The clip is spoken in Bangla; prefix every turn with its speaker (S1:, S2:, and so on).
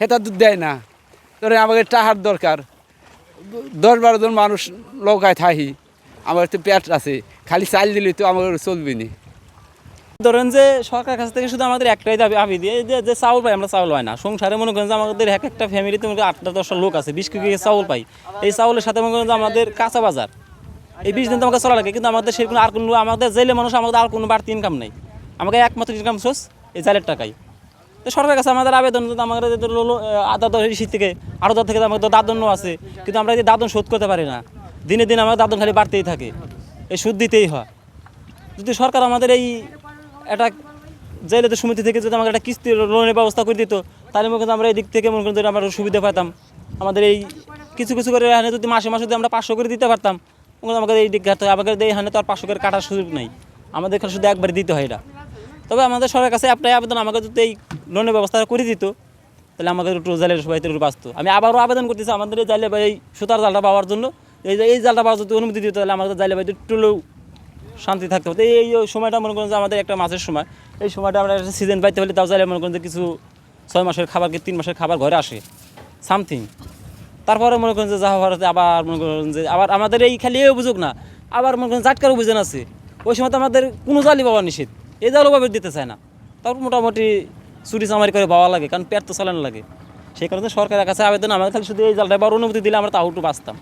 S1: সেটা দুধ দেয় না। ধরে আমাকে টাহার দরকার। দশ বারো জন মানুষ নৌকায় থাকি আমার তো পেট আছে। খালি চাল দিলে তো আমার চলবে না।
S2: ধরেন যে সরকার কাছ থেকে শুধু আমাদের একটাই দাবি, আবি দিয়ে যে চাউল পাই, আমরা চাউল হয় না। সংসারে মনে করেন যে আমাদের এক একটা ফ্যামিলিতে মনে করেন আটটা দশটা লোক আছে, বিশ কেজি চাউল পাই। এই চাউলের সাথে মনে করেন যে আমাদের কাঁচা বাজার। এই বিশ দিন তো আমাকে চলা লাগে, কিন্তু আমাদের সেরকম আর কোনো আমাদের জেলে মানুষ, আমাদের আর কোনো বাড়তি ইনকাম নেই। আমাকে একমাত্র ইনকাম সোর্স এই জালের টাকাই। তো সরকারের কাছে আমাদের আবেদন আমাদের আদা দর থেকে আরও দর থেকে আমাদের দাদন্য আছে, কিন্তু আমরা এই দাদন শোধ করতে পারি না। দিনে দিনে আমাদের দাদন খালি বাড়তেই থাকে, এই সুদ দিতেই হয়। যদি সরকার আমাদের এই একটা জেলেতে সমিতি থেকে যদি আমাকে একটা কিস্তি লোনের ব্যবস্থা করে দিত, তাহলে মনে আমরা এই দিক থেকে মনে করেন আমরা সুবিধা পেতাম আমাদের এই কিছু কিছু করে এখানে যদি মাসে মাসে যদি আমরা পাঁচশো করে দিতে পারতাম আমাদের এই দিক ঘাটতে আমাদের এখানে তো আর পাঁচশো করে কাটার সুযোগ নেই। আমাদের এখানে শুধু একবারে দিতে হয় এটা। তবে আমাদের সরকারের কাছে একটাই আবেদন আমাকে যদি এই লোনের ব্যবস্থা করে দিত, তাহলে আমাদের একটু জালের সবাই একটু বাঁচত। আমি আবারও আবেদন করতেছি, আমাদের এই জালে এই সুতার জালটা পাওয়ার জন্য। এই যে এই জালটা পাওয়ার যদি অনুমতি দিত, তাহলে আমাদের জালে বাড়িতে একটু শান্তি থাকতে। পারতো এই সময়টা মনে করেন যে আমাদের একটা মাসের সময়। এই সময়টা আমরা একটা সিজন পাইতে হলে তাও চাইলে মনে করেন যে কিছু ছয় মাসের খাবার কি তিন মাসের খাবার ঘরে আসে। সামথিং তারপরে মনে করেন যে যাওয়া ভারতে আবার মনে করেন যে আবার আমাদের এই খালি এই অভিযোগ না। আবার মনে করেন জাটকার অভিযান আছে। ওই সময় তো আমাদের কোনো জালি পাওয়া নিষেধ। এই পাবে দিতে চায় না। তারপর মোটামুটি চুরি চামারি করে বাবা লাগে, কারণ পেট তো চালানো লাগে। সেই কারণে সরকারের কাছে আবেদন আমাদের খালি শুধু এই জালটা আবার অনুমতি দিলে আমরা তাও একটু বাঁচতাম।